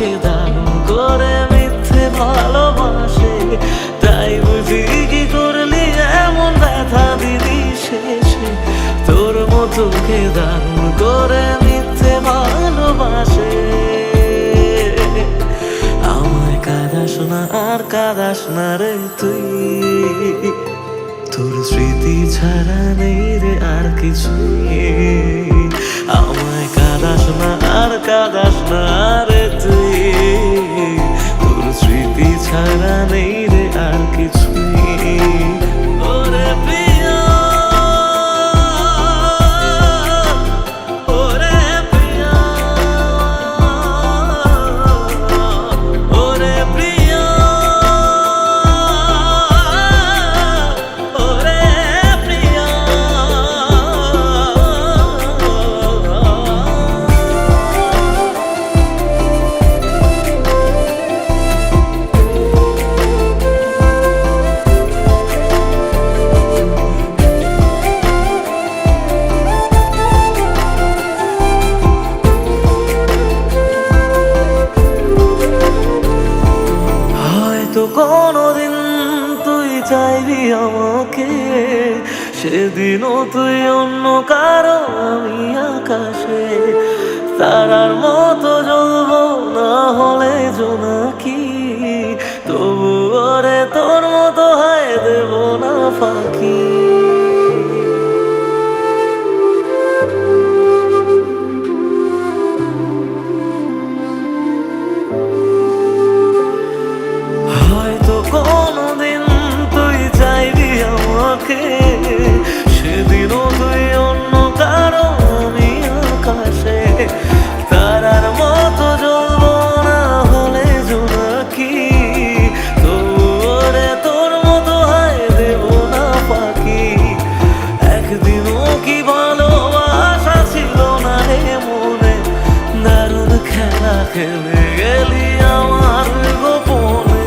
মতো কে দারুণ করে মিথ্যে ভালোবাসে। তাই বুঝি কি করলি এমন ব্যথা দিলি শেষে। তোর মতো কে দারুণ করে মিথ্যে ভালোবাসে। আমায় কাদাস না আর কাদাস না রে তুই। তোর স্মৃতি ছাড়া নেই রে আর কিছু আমায় কাদাস না আর কাদাস না রে স্মৃতি ছাড়া চাইবি আমাকে? সেদিনও তুই অন্য কারও, আমি আকাশে। তারার মতো জ্বলব না হলে জোনাকি তবু আরে তোর মতো হায় দেব না ফাঁকি। খেলা গেলি আমার গোপনে।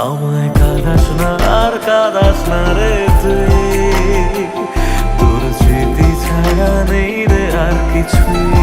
আমায় কাঁদাস না আর কাঁদাস না রে তুই। তোর স্মৃতি ছাড়া নেই রে আর কিছুই।